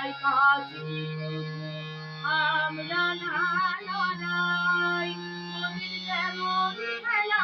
তাই কাছি আমরা নারায় নবীর যেমন খেলা